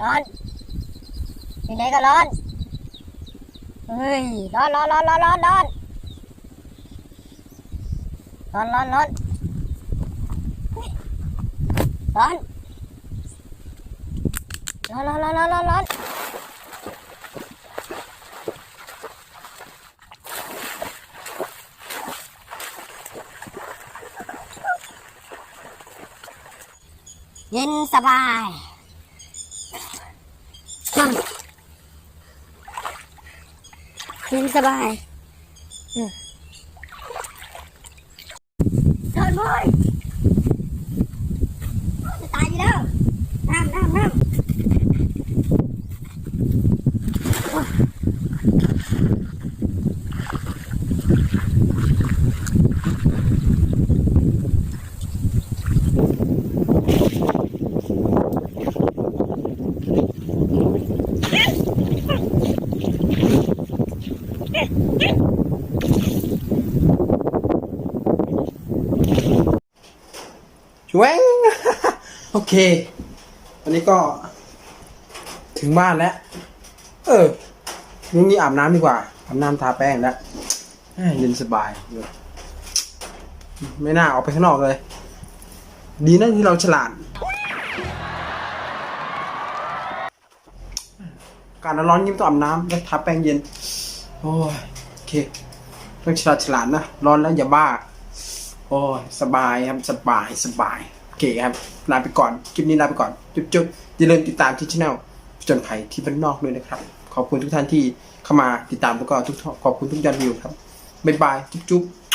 ร้อนอยู่ไหนก็ร้อน เฮ้ย ร้อนร้อนร้อนร้อนร้อนร้อนร้อนร้อนร้อนร้อนร้อนร้อนร้อนร้อนร้อนร้อนเย็นสบายอืม เย็นสบายอืมเดินเลยจะตายอยู่แล้ว ช่วยโอเค วันนี้ก็ ถึงบ้านแล้ว เออลุงนี้อาบน้ำดีกว่าอาบน้ำทาแป้งแล้วเย็นสบายไม่น่าออกไปข้างนอกเลย ดีนะที่เราฉลาด การร้อนยิ่งต้องอาบน้ำแล้วทาแป้งเย็น โอ้ยโอเคต้องฉลาดฉลาดนะ ร้อนแล้วอย่าบ้า โอ้ยสบายครับสบายสบายโอเคครับลาไปก่อน คลิปนี้ลาไปก่อน จุ๊บๆอย่าลืมติดตามที่ช่องจนภัยที่บ้านนอกด้วยนะครับ ขอบคุณทุกท่านที่เข้ามาติดตามแล้วก็ทุกขอบคุณทุกยอดวิวครับบ๊ายบายจุ๊บๆ